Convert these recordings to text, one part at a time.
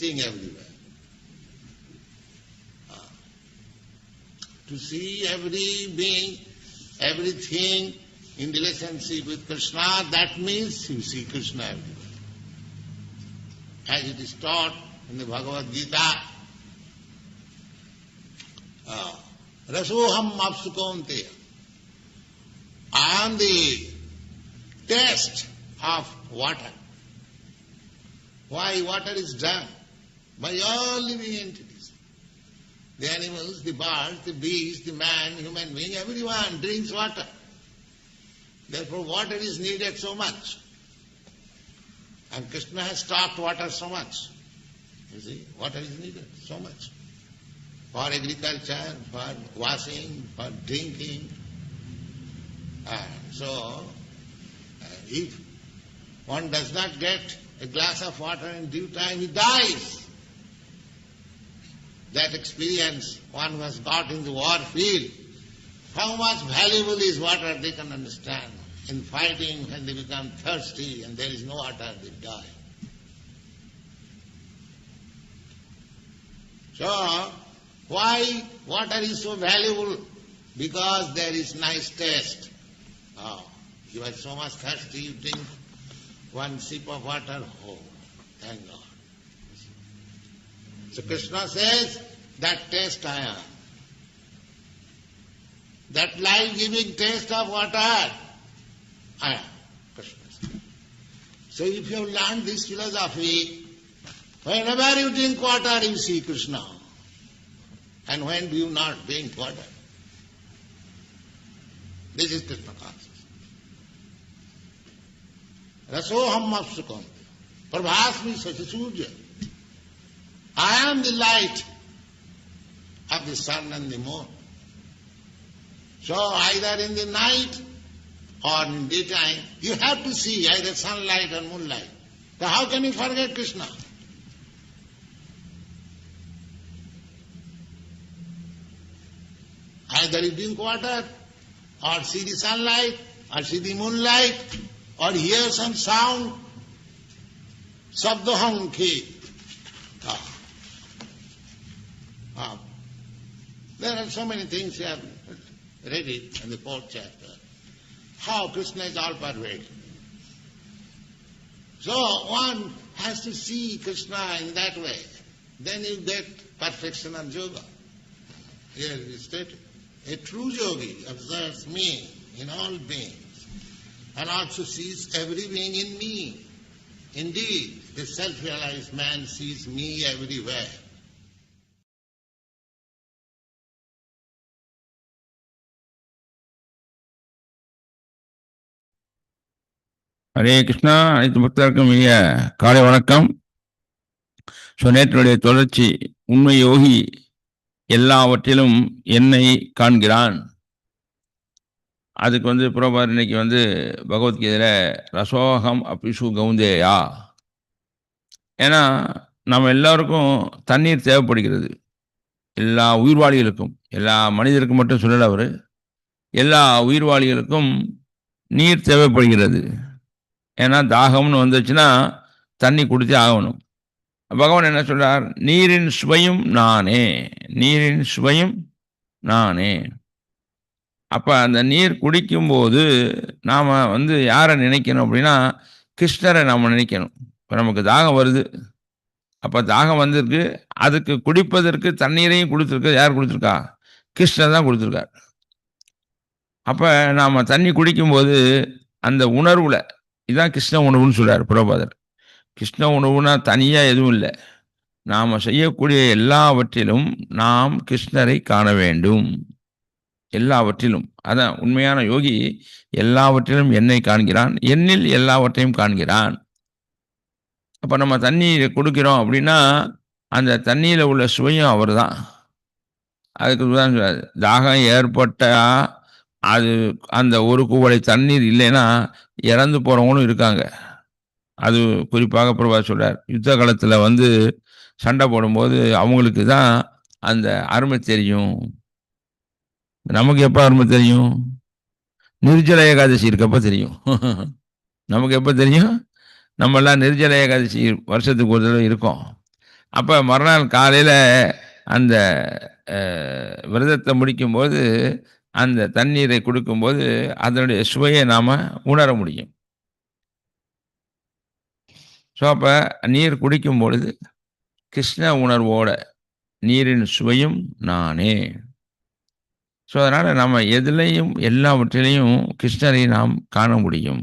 seeing everywhere. Ah. To see every being, everything in relationship with Krishna, that means you see Krishna everywhere. As it is taught in the Bhagavad Gita, uh, Rasoham Apsukonteya. I am the taste of water. Why water is drunk? By all living entities. The animals, the birds, the bees, the man, human being, everyone drinks water. Therefore water is needed so much. And Krishna has stopped water so much. You see, water is needed so much. For agriculture, for washing, for drinking. And so, uh, if one does not get a glass of water in due time, he dies. That experience one has got in the war field, how much valuable is water they can understand. In fighting, when they become thirsty and there is no water, they die. So, why water is so valuable? Because there is nice taste. Oh, you are so much thirsty, you drink one sip of water, oh, thank God. So Krishna says, that taste I am. That life-giving taste of water, I am. Krishna says. So if you have learned this philosophy, whenever you drink water, you see Krishna. And when do you not drink water? This is Krishna consciousness. Rasoham apsukam. Prabhasmi sachisurya. I am the light of the sun and the moon. So either in the night or in daytime, you have to see either sunlight or moonlight. So how can you forget Krishna? Either you drink water, or see the sunlight, or see the moonlight, or hear some sound. Sabdoham Ah. There are so many things you have read it in the fourth chapter. How Krishna is all pervading. So one has to see Krishna in that way. Then you get perfection of yoga. Here it is stated. A true yogi observes me in all beings and also sees every being in me. Indeed, the self-realized man sees me everywhere. Hare Krishna அனைத்து பக்தருக்கும் இனிய காலை வணக்கம். So நேற்றுடைய தொடர்ச்சி உண்மை யோகி எல்லாவற்றிலும் என்னை காண்கிறான். அதுக்கு வந்து புறபார் இன்னைக்கு வந்து பகவத்கீதையில் ரசோகம் அபிஷு கவுந்தேயா ஏன்னா நம்ம எல்லாருக்கும் தண்ணீர் தேவைப்படுகிறது. எல்லா உயிர்வாளிகளுக்கும் எல்லா மனிதருக்கும் மட்டும் சொல்லலை அவர். எல்லா உயிர்வாளிகளுக்கும் நீர் தேவைப்படுகிறது. ஏன்னா தாகம்னு வந்துச்சுன்னா தண்ணி குடித்தே ஆகணும். பகவான் என்ன சொல்கிறார் நீரின் சுவையும் நானே நீரின் சுவையும் நானே. அப்போ அந்த நீர் குடிக்கும்போது நாம் வந்து யாரை நினைக்கணும் அப்படின்னா கிருஷ்ணரை நாம் நினைக்கணும். இப்போ நமக்கு தாகம் வருது. அப்போ தாகம் வந்திருக்கு. அதுக்கு குடிப்பதற்கு தண்ணீரையும் கொடுத்துருக்கு யார் கொடுத்துருக்கா? கிருஷ்ணர் தான் கொடுத்துருக்கார். அப்போ நாம் தண்ணி குடிக்கும்போது அந்த உணர்வில் இதான் கிருஷ்ண உணவுன்னு சொல்கிறார் பிரபாதர் கிருஷ்ண உணவுனா தனியாக எதுவும் இல்லை. நாம் செய்யக்கூடிய எல்லாவற்றிலும் நாம் கிருஷ்ணரை காண வேண்டும். எல்லாவற்றிலும். அதான் உண்மையான யோகி எல்லாவற்றிலும் என்னை காண்கிறான். என்னில் எல்லாவற்றையும் காண்கிறான். அப்போ நம்ம தண்ணீர் கொடுக்கிறோம் அப்படின்னா அந்த தண்ணியில் உள்ள சுவையும் அவர் தான் அதுக்கு தான் தாகம் ஏற்பட்டால் அது அந்த ஒரு குவளை தண்ணீர் இல்லைன்னா இறந்து போகிறவங்களும் இருக்காங்க. அது குறிப்பாக பிரபா சொல்கிறார் யுத்த காலத்தில் வந்து சண்டை போடும்போது அவங்களுக்கு தான் அந்த அருமை தெரியும். நமக்கு எப்போ அருமை தெரியும்? நிர்ஜல ஏகாதசி இருக்கப்போ தெரியும். நமக்கு எப்போ தெரியும்? நம்மெல்லாம் நிர்ஜல ஏகாதசி வருஷத்துக்கு ஒரு தடவை இருக்கோம். அப்போ மறுநாள் காலையில் அந்த விரதத்தை முடிக்கும்போது அந்த தண்ணீரை கொடுக்கும்போது அதனுடைய சுவையை நாம் உணர முடியும். ஸோ அப்போ நீர் குடிக்கும் பொழுது கிருஷ்ண உணர்வோட நீரின் சுவையும் நானே. ஸோ அதனால் நம்ம எதுலேயும் எல்லாவற்றிலையும் கிருஷ்ணரை நாம் காண முடியும்.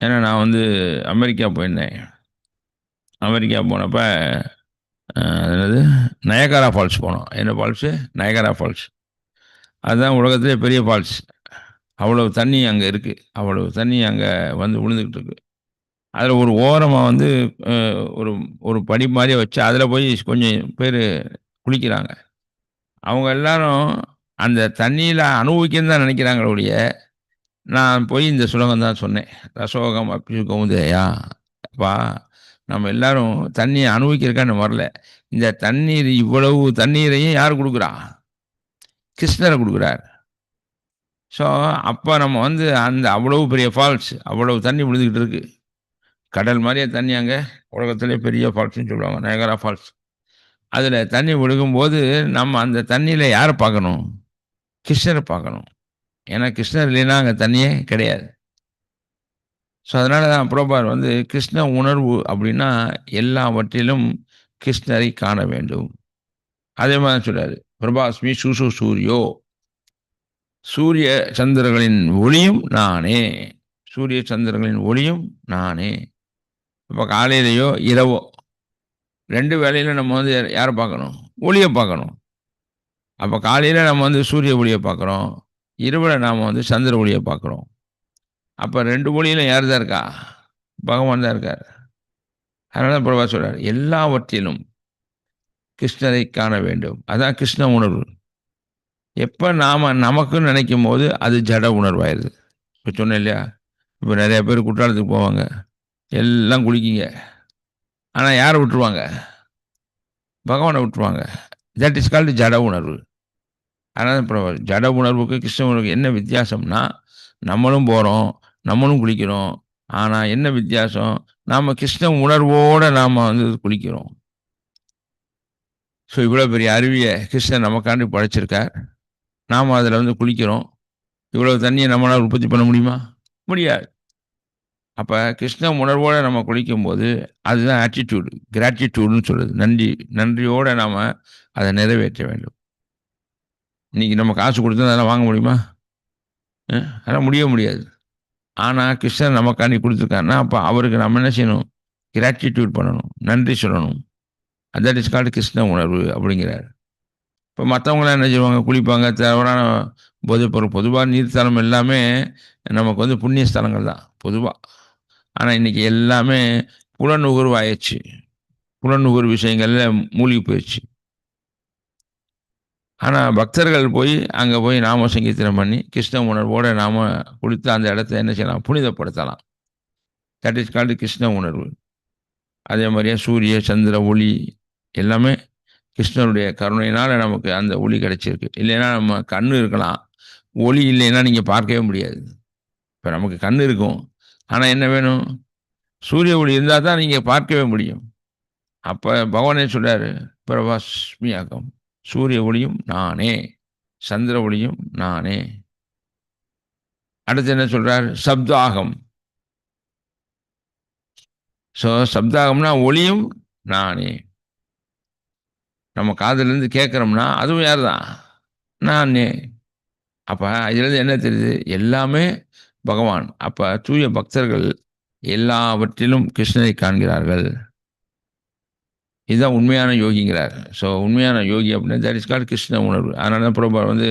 ஏன்னா நான் வந்து அமெரிக்கா போயிருந்தேன். அமெரிக்கா போனப்போ என்னது? நயகாரா ஃபால்ஸ் போனோம். என்ன ஃபால்ஸு? நயகாரா ஃபால்ஸ். அதுதான் உலகத்திலே பெரிய ஃபால்ஸ். அவ்வளவு தண்ணி அங்கே இருக்குது அவ்வளவு தண்ணி அங்கே வந்து விழுந்துக்கிட்டு இருக்கு. அதில் ஒரு ஓரமாக வந்து ஒரு ஒரு படி மாதிரி வச்சு அதில் போய் கொஞ்சம் பேர் குளிக்கிறாங்க. அவங்க எல்லாரும் அந்த தண்ணியில் அனுபவிக்கன்னு தான் நினைக்கிறாங்களுடைய நான் போய் இந்த சுலகம் தான் சொன்னேன். ரசோகம் அப்படி கவுந்தையா அப்பா நம்ம எல்லாரும் தண்ணியை அனுபவிக்கிறக்கான்னு வரல. இந்த தண்ணீர் இவ்வளவு தண்ணீரையும் யார் கொடுக்குறா? கிருஷ்ணரை கொடுக்குறார். ஸோ அப்போ நம்ம வந்து அந்த அவ்வளவு பெரிய ஃபால்ஸ் அவ்வளவு தண்ணி விழுந்துக்கிட்டு இருக்கு. கடல் மாதிரியே தண்ணி அங்கே உலகத்திலே பெரிய ஃபால்ஸ்னு சொல்லுவாங்க நயகரா ஃபால்ஸ் அதில் தண்ணி விழுகும்போது நம்ம அந்த தண்ணியில் யாரை பார்க்கணும்? கிருஷ்ணரை பார்க்கணும். ஏன்னா கிருஷ்ணர் இல்லைன்னா அங்கே தண்ணியே கிடையாது. ஸோ அதனால தான் புரோபார் வந்து கிருஷ்ண உணர்வு அப்படின்னா எல்லாவற்றிலும் கிருஷ்ணரை காண வேண்டும். அதே மாதிரி சொல்கிறாரு பிரபாஸ்மி சுசு சூரியோ. சூரிய சந்திரர்களின் ஒளியும் நானே. சூரிய சந்திரர்களின் ஒளியும் நானே. இப்போ காலையிலையோ இரவோ ரெண்டு வேளையில நம்ம வந்து யாரை பார்க்கணும்? ஒளியை பார்க்கணும். அப்போ காலையில் நம்ம வந்து சூரிய ஒளியை பார்க்குறோம். இரவில் நாம் வந்து சந்திர ஒளியை பார்க்குறோம். அப்போ ரெண்டு மொழியிலும் யார் தான் இருக்கா? பகவான் தான் இருக்கார். அதனால பிரபா சொல்கிறார் எல்லாவற்றிலும் கிருஷ்ணரை காண வேண்டும். அதான் கிருஷ்ண உணர்வு. எப்போ நாம் நமக்குன்னு நினைக்கும் போது அது ஜட உணர்வாயிருது. இப்போ சொன்னேன் இல்லையா? இப்போ நிறைய பேர் குற்றாலத்துக்கு போவாங்க. எல்லாம் குளிக்கிங்க. ஆனால் யாரை விட்டுருவாங்க? பகவானை விட்டுருவாங்க. தட் இஸ் கால்டு ஜட உணர்வு. அதனால் இப்போ ஜட உணர்வுக்கு கிருஷ்ண உணர்வுக்கு என்ன வித்தியாசம்னா நம்மளும் போகிறோம் நம்மளும் குளிக்கிறோம். ஆனால் என்ன வித்தியாசம்? நாம் கிருஷ்ண உணர்வோடு நாம் வந்து குளிக்கிறோம். ஸோ இவ்வளோ பெரிய அருவியை கிருஷ்ணன் நமக்காண்டி படைச்சிருக்கார். நாம் அதில் வந்து குளிக்கிறோம். இவ்வளோ தண்ணியை நம்மளால் உற்பத்தி பண்ண முடியுமா? முடியாது. அப்போ கிருஷ்ண உணர்வோடு நம்ம குளிக்கும்போது அதுதான் ஆட்டிடியூடு கிராட்டிடியூடுன்னு சொல்லுது. நன்றி நன்றியோடு நாம் அதை நிறைவேற்ற வேண்டும். இன்னைக்கு நம்ம காசு கொடுத்தா அதெல்லாம் வாங்க முடியுமா? அதெல்லாம் முடிய முடியாது. ஆனால் கிருஷ்ணன் நமக்காண்டி கொடுத்துருக்காருன்னா அப்போ அவருக்கு நம்ம என்ன செய்யணும்? கிராட்டிடியூட் பண்ணணும். நன்றி சொல்லணும். தட் இஸ் கால்டு கிருஷ்ண உணர்வு அப்படிங்கிறார். இப்போ மற்றவங்களாம் என்ன செய்வாங்க? குளிப்பாங்க தவறான போதைப்பொருள் பொதுவாக நீர்த்தலம் எல்லாமே நமக்கு வந்து புண்ணிய ஸ்தலங்கள் தான் பொதுவாக ஆனால் இன்னைக்கு எல்லாமே புலநுகர்வு ஆயிடுச்சு புலநுகர்வு விஷயங்களில் மூழ்கி போயிடுச்சு. ஆனால் பக்தர்கள் போய் அங்கே போய் நாம சங்கீர்த்தனம் பண்ணி கிருஷ்ண உணர்வோடு நாம கொடுத்து அந்த இடத்த என்ன செய்யலாம்? புனிதப்படுத்தலாம். தட் இஸ் கால்டு கிருஷ்ண உணர்வு. அதே மாதிரியே சூரிய சந்திர ஒளி எல்லாமே கிருஷ்ணனுடைய கருணையினால் நமக்கு அந்த ஒளி கிடைச்சிருக்கு. இல்லைன்னா நம்ம கண் இருக்கலாம். ஒளி இல்லைன்னா நீங்கள் பார்க்கவே முடியாது. இப்போ நமக்கு கண் இருக்கும். ஆனால் என்ன வேணும்? சூரிய ஒளி இருந்தால் தான் நீங்கள் பார்க்கவே முடியும். அப்போ பகவானே சொல்கிறார் பிரபாஸ்மியாக்கம் சூரிய ஒளியும் நானே சந்திர ஒளியும் நானே. அடுத்து என்ன சொல்கிறார் சப்தாகம். ஸோ சப்தாகம்னா ஒளியும் நானே. நம்ம காதலேருந்து கேட்குறோம்னா அதுவும் யார் தான் நானே. அப்போ இதுலேருந்து என்ன தெரியுது? எல்லாமே பகவான். அப்போ தூய பக்தர்கள் எல்லாவற்றிலும் கிருஷ்ணரை காண்கிறார்கள். இதுதான் உண்மையான யோகிங்கிறார். ஸோ உண்மையான யோகி அப்படின்னா தட் இஸ் கால் கிருஷ்ண உணர்வு. அதனால தான் பிரபா வந்து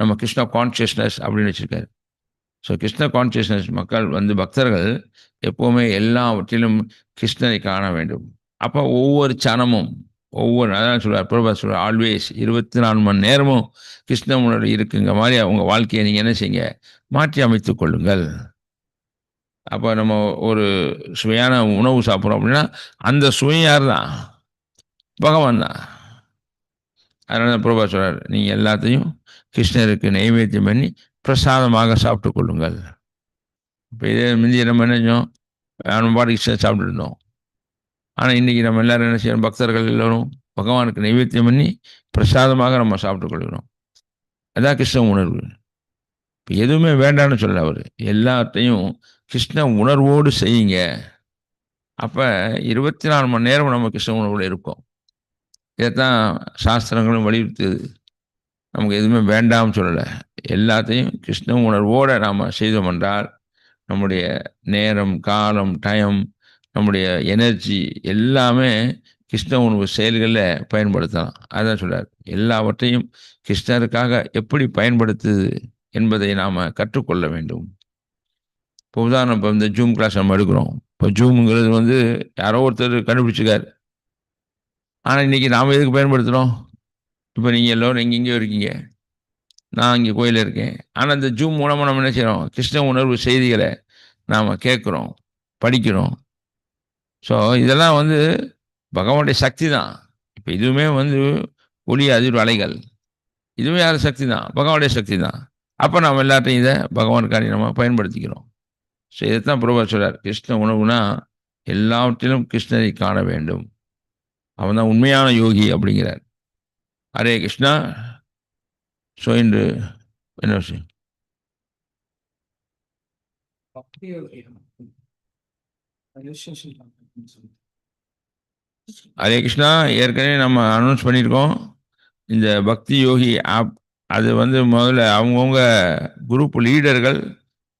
நம்ம கிருஷ்ணா கான்சியஸ்னஸ் அப்படின்னு வச்சுருக்காரு. ஸோ கிருஷ்ண கான்சியஸ்னஸ் மக்கள் வந்து பக்தர்கள் எப்போவுமே எல்லாவற்றிலும் கிருஷ்ணரை காண வேண்டும். அப்போ ஒவ்வொரு சனமும் ஒவ்வொரு அதான் சொல்கிறார் பிரபா சொல்கிறார் ஆல்வேஸ் இருபத்தி நாலு மணி நேரமும் கிருஷ்ண உணர்வு இருக்குங்க மாதிரி அவங்க வாழ்க்கையை நீங்கள் என்ன செய்யுங்க? மாற்றி அமைத்து கொள்ளுங்கள். அப்போ நம்ம ஒரு சுவையான உணவு சாப்பிட்றோம் அப்படின்னா அந்த சுவை யார் தான். பகவான் தான். அதனால தான் பிரபா சொல்கிறார் நீங்கள் எல்லாத்தையும் கிருஷ்ணருக்கு நைவேத்தியம் பண்ணி பிரசாதமாக சாப்பிட்டு கொள்ளுங்கள். இப்போ இதே முந்தைய நம்ம என்ன செஞ்சோம்? நம்ம பாட்டு கிருஷ்ணர் சாப்பிட்டு இருந்தோம். ஆனால் இன்றைக்கி நம்ம எல்லாரும் என்ன செய்யணும்? பக்தர்கள் எல்லோரும் பகவானுக்கு நைவேத்தியம் பண்ணி பிரசாதமாக நம்ம சாப்பிட்டு கொள்கிறோம். அதான் கிருஷ்ண உணர்வு. இப்போ எதுவுமே வேண்டாம்னு சொல்ல அவர். எல்லாத்தையும் கிருஷ்ண உணர்வோடு செய்யுங்க. அப்போ இருபத்தி நாலு மணி நேரம் நம்ம கிருஷ்ண உணர்வோடு இருக்கோம் இதைத்தான் சாஸ்திரங்களும் வலியுறுத்துது நமக்கு எதுவுமே வேண்டாம்னு சொல்லலை. எல்லாத்தையும் கிருஷ்ண உணர்வோடு நாம் செய்தோம் என்றால் நம்முடைய நேரம் காலம் டைம் நம்முடைய எனர்ஜி எல்லாமே கிருஷ்ண உணவு செயல்களில் பயன்படுத்தலாம். அதான் சொல்கிறார் எல்லாவற்றையும் கிருஷ்ணருக்காக எப்படி பயன்படுத்துது என்பதை நாம் கற்றுக்கொள்ள வேண்டும். இப்போ உதாரணம் இப்போ இந்த ஜூம் கிளாஸ் நம்ம எடுக்கிறோம். இப்போ ஜூமுங்கிறது வந்து யாரோ ஒருத்தர் கண்டுபிடிச்சிக்கார் ஆனால் இன்றைக்கி நாம் எதுக்கு பயன்படுத்துகிறோம் இப்போ நீங்கள் எல்லோரும் எங்கெங்கேயோ இருக்கீங்க. நான் இங்கே கோயிலில் இருக்கேன். ஆனால் இந்த ஜூம் மூலமாக நம்ம என்ன செய்கிறோம் கிருஷ்ண உணர்வு செய்திகளை நாம் கேட்குறோம் படிக்கிறோம். ஸோ இதெல்லாம் வந்து பகவானுடைய சக்தி தான். இப்போ இதுவுமே வந்து ஒளி அதிர்வு அலைகள். இதுவுமே யார் சக்தி தான்? பகவானுடைய சக்தி தான். அப்போ நாம் எல்லாத்தையும் இதை பகவானுக்காண்டி நம்ம பயன்படுத்திக்கிறோம். ஸோ இதைத்தான் பிரபா சொல்கிறார் கிருஷ்ண உணவுனா எல்லாவற்றிலும் கிருஷ்ணரை காண வேண்டும். அவன் தான் உண்மையான யோகி அப்படிங்கிறார். ஹரே கிருஷ்ணா. ஸோ இன்று என்ன விஷயம்? ஹரே கிருஷ்ணா ஏற்கனவே நம்ம அனௌன்ஸ் பண்ணியிருக்கோம். இந்த பக்தி யோகி ஆப் அது வந்து முதல்ல அவங்கவுங்க குரூப் லீடர்கள்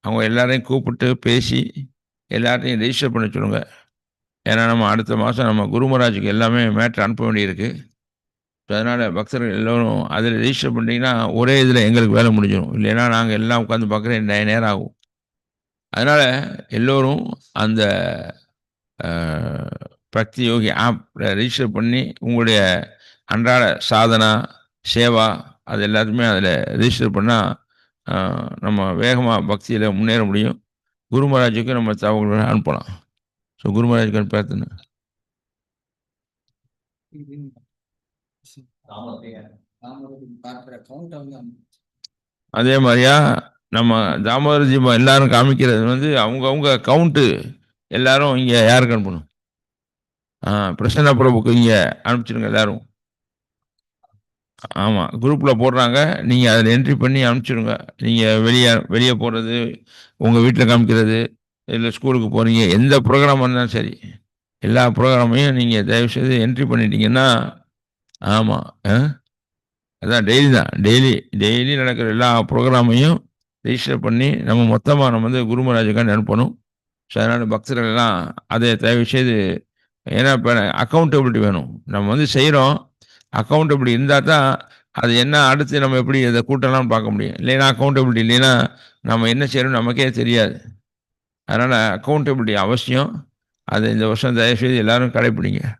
அவங்க எல்லாரையும் கூப்பிட்டு பேசி எல்லாத்தையும் ரெஜிஸ்டர் பண்ண சொல்லுங்க ஏன்னா நம்ம அடுத்த மாதம் நம்ம குருமராஜுக்கு எல்லாமே மேட்ரு அனுப்ப வேண்டியிருக்கு. ஸோ அதனால் பக்தர்கள் எல்லோரும் அதில் ரிஜிஸ்டர் பண்ணிட்டீங்கன்னா ஒரே இதில் எங்களுக்கு வேலை முடிஞ்சிடும் இல்லைன்னா நாங்கள் எல்லாம் உட்காந்து பார்க்குறேன் நேரம் ஆகும் அதனால் எல்லோரும் அந்த பக்தி யோகி ஆப் ரிஜிஸ்டர் பண்ணி உங்களுடைய அன்றாட சாதனா சேவா அது எல்லாத்தையுமே அதில் ரிஜிஸ்டர் பண்ணால் நம்ம வேகமாக பக்தியில் முன்னேற முடியும். குருமராஜுக்கு நம்ம தகவல்களை அனுப்பலாம். ஸோ குருமராஜுக்கு அனுப்பாத்துன்னு அதே மாதிரியா நம்ம தாமோதரஜி எல்லாரும் காமிக்கிறது வந்து அவங்கவுங்க கவுண்ட்டு எல்லாரும் இங்கே யாருக்கு அனுப்பணும்? ஆ பிரசன்னா பிரபுக்கு இங்கே அனுப்பிச்சிடுங்க எல்லாரும். ஆமாம் குரூப்பில் போடுறாங்க. நீங்கள் அதில் என்ட்ரி பண்ணி அனுப்பிச்சிடுங்க. நீங்கள் வெளியே வெளியே போகிறது உங்கள் வீட்டில் காமிக்கிறது. இல்லை ஸ்கூலுக்கு போகிறீங்க எந்த ப்ரோக்ராம் இருந்தாலும் சரி எல்லா ப்ரோக்ராமையும் நீங்கள் தயவுசெய்து என்ட்ரி பண்ணிட்டீங்கன்னா ஆமாம் அதான் டெய்லி தான் டெய்லி டெய்லி நடக்கிற எல்லா ப்ரோக்ராமையும் ரெஜிஸ்டர் பண்ணி நம்ம மொத்தமாக நம்ம வந்து குருமராஜுக்காண்டி அனுப்பணும். ஸோ அதனால் பக்தர்கள் எல்லாம் அதை தயவு செய்து ஏன்னா இப்போ அக்கௌண்டபிலிட்டி வேணும். நம்ம வந்து செய்கிறோம் அக்கௌண்டபிலிட்டி இருந்தால் தான் அது என்ன அடுத்து நம்ம எப்படி அதை கூட்டலாம்னு பார்க்க முடியும். இல்லைன்னா அக்கௌண்டபிலிட்டி இல்லைன்னா நம்ம என்ன செய்யணும்னு நமக்கே தெரியாது. அதனால் அக்கௌண்டபிலிட்டி அவசியம். அதை இந்த வருஷம் தயவுசெய்து எல்லாரும் கடைப்பிடிங்க.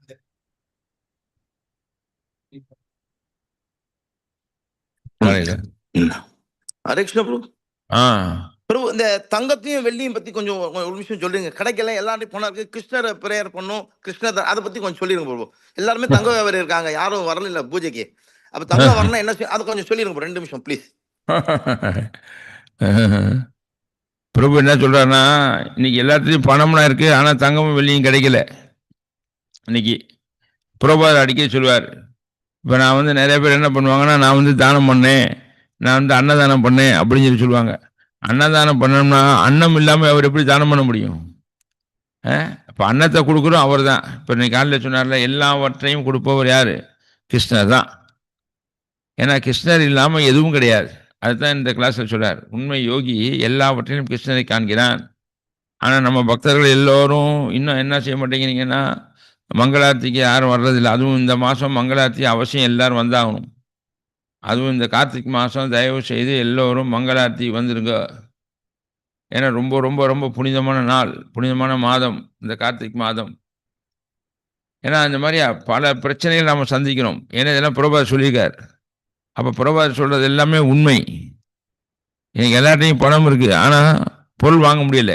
ஹரே கிருஷ்ண பிரபு ஆ. பிரபு இந்த தங்கத்தையும் வெள்ளியும் பத்தி கொஞ்சம் ஒரு நிமிஷம் சொல்லுங்க கடைக்கல எல்லாரும் போனாருக்கு கிருஷ்ணரை பிரேயர் பண்ணும் கிருஷ்ணர் அதை பத்தி கொஞ்சம் சொல்லிருங்க பிரபு எல்லாருமே தங்க வியாபாரி இருக்காங்க. யாரும் வரல இல்ல பூஜைக்கு. அப்ப தங்கம் வரணும் என்ன செய்ய- அதை கொஞ்சம் சொல்லிருங்க. ரெண்டு நிமிஷம் ப்ளீஸ் பிரபு என்ன சொல்கிறாருன்னா இன்றைக்கி எல்லாத்துலேயும் பணம்லாம் இருக்குது ஆனால் தங்கமும் வெள்ளியும் கிடைக்கல. இன்னைக்கு பிரபாதர் அடிக்கடி சொல்லுவார் இப்போ நான் வந்து நிறைய பேர் என்ன பண்ணுவாங்கன்னா நான் வந்து தானம் பண்ணேன் நான் வந்து அன்னதானம் பண்ணேன் அப்படின்னு சொல்லி சொல்லுவாங்க. அன்னதானம் பண்ணோம்னா அன்னம் இல்லாமல் அவர் எப்படி தானம் பண்ண முடியும்? இப்போ அன்னத்தை கொடுக்குறோம் அவர் தான். இப்போ இன்னைக்கு காலையில் சொன்னார்ல எல்லாவற்றையும் கொடுப்பவர் யார்? கிருஷ்ணர் தான். ஏன்னா கிருஷ்ணர் இல்லாமல் எதுவும் கிடையாது. அதுதான் இந்த கிளாஸில் சொல்கிறார் உண்மை யோகி எல்லாவற்றையும் கிருஷ்ணனை காண்கிறான். ஆனால் நம்ம பக்தர்கள் எல்லோரும் இன்னும் என்ன செய்ய மாட்டேங்கிறீங்கன்னா மங்களார்த்திக்கு யாரும் வர்றதில்லை. அதுவும் இந்த மாதம் மங்களார்த்தி அவசியம் எல்லோரும் வந்தாகணும். அதுவும் இந்த கார்த்திக் மாதம் தயவு செய்து எல்லோரும் மங்களார்த்தி வந்துருங்க. ஏன்னா ரொம்ப ரொம்ப ரொம்ப புனிதமான நாள் புனிதமான மாதம் இந்த கார்த்திக் மாதம். ஏன்னா இந்த மாதிரி பல பிரச்சனைகள் நாம் சந்திக்கிறோம். ஏன்னா இதெல்லாம் பிரபா சொல்லியிருக்கார். அப்போ பிரபாத் சொல்றது எல்லாமே உண்மை. எனக்கு எல்லார்ட்டையும் பணம் இருக்கு. ஆனால் பொருள் வாங்க முடியல.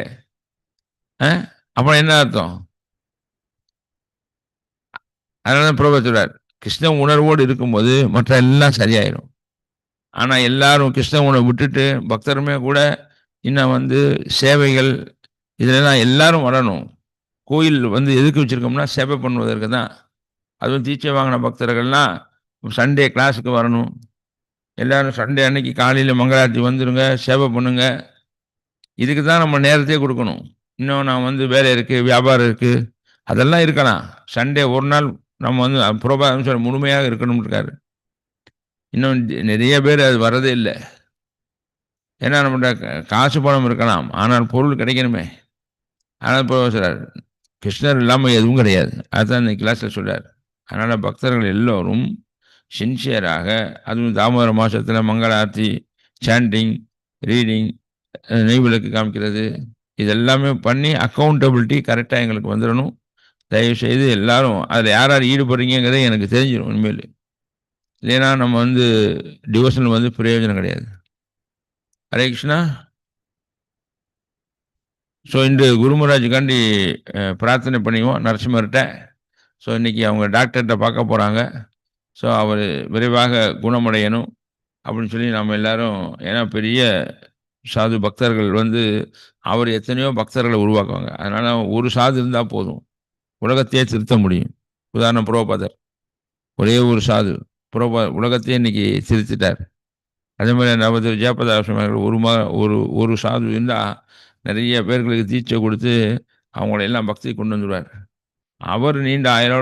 அப்புறம் என்ன அர்த்தம்? அதனால தான் பிரபாத் சொல்றார் கிருஷ்ண உணர்வோடு இருக்கும்போது மற்ற எல்லாம் சரியாயிடும் ஆனால் எல்லாரும் கிருஷ்ண உணர்வை விட்டுட்டு பக்தருமே கூட இன்னும் வந்து சேவைகள் இதெல்லாம் எல்லாரும் வரணும். கோயில் வந்து எதுக்கு வச்சுருக்கோம்னா சேவை பண்ணுவதற்கு தான். அதுவும் தீட்சை வாங்கின பக்தர்கள்லாம் சண்டே கிளாஸுக்கு வரணும். எல்லோரும் சண்டே அன்னைக்கு காலையில் மங்களாரத்தி வந்துடுங்க சேவை பண்ணுங்க. இதுக்கு தான் நம்ம நேரத்தையே கொடுக்கணும். இன்னும் நான் வந்து வேலை இருக்குது வியாபாரம் இருக்குது அதெல்லாம் இருக்கலாம். சண்டே ஒரு நாள் நம்ம வந்து புரோபாதம் சொல்ல முழுமையாக இருக்கணும்னு இருக்காரு. இன்னும் நிறைய பேர் அது வரதே இல்லை. ஏன்னா நம்மகிட்ட கா- காசு பணம் இருக்கலாம். ஆனால் பொருள் கிடைக்கணுமே. ஆனால் இப்போ சொல்கிறார் கிருஷ்ணர் இல்லாமல் எதுவும் கிடையாது. அதுதான் இந்த கிளாஸில் சொல்கிறார் அதனால் பக்தர்கள் எல்லோரும் சின்சியராக அதுவும் தாமோதர மாதத்தில் மங்கள ஆர்த்தி சாண்டிங் ரீடிங் நெய் விளக்கு காமிக்கிறது. இதெல்லாமே பண்ணி அக்கௌண்டபிலிட்டி கரெக்டாக எங்களுக்கு வந்துடணும். தயவுசெய்து எல்லாரும் அதில் யார் யார் ஈடுபடுறீங்கிறதே எனக்கு தெரிஞ்சிடும் உண்மையில். இல்லைன்னா நம்ம வந்து டிவோஷனில் வந்து பிரயோஜனம் கிடையாது. ஹரே கிருஷ்ணா. ஸோ இன்று குருமராஜுக்காண்டி பிரார்த்தனை பண்ணிவோம் நரசிம்மர்கிட்ட. ஸோ இன்றைக்கி அவங்க டாக்டர்கிட்ட பார்க்க போகிறாங்க ஸோ அவர் விரைவாக குணமடையணும் அப்படின்னு சொல்லி நம்ம எல்லாரும் ஏன்னா பெரிய சாது பக்தர்கள் வந்து அவர் எத்தனையோ பக்தர்களை உருவாக்குவாங்க. அதனால் ஒரு சாது இருந்தால் போதும். உலகத்தையே திருத்த முடியும். உதாரணம் புரோபாதர் ஒரே ஒரு சாது. புரோபா உலகத்தையே இன்னைக்கு திருத்திட்டார். அதே மாதிரி நவதிரு ஜெயபதாசம் ஒரு மா ஒரு ஒரு சாது இருந்தால் நிறைய பேர்களுக்கு தீட்சை கொடுத்து அவங்கள எல்லாம் பக்தி கொண்டு வந்துடுவார் அவர் நீண்ட ஆயிரோட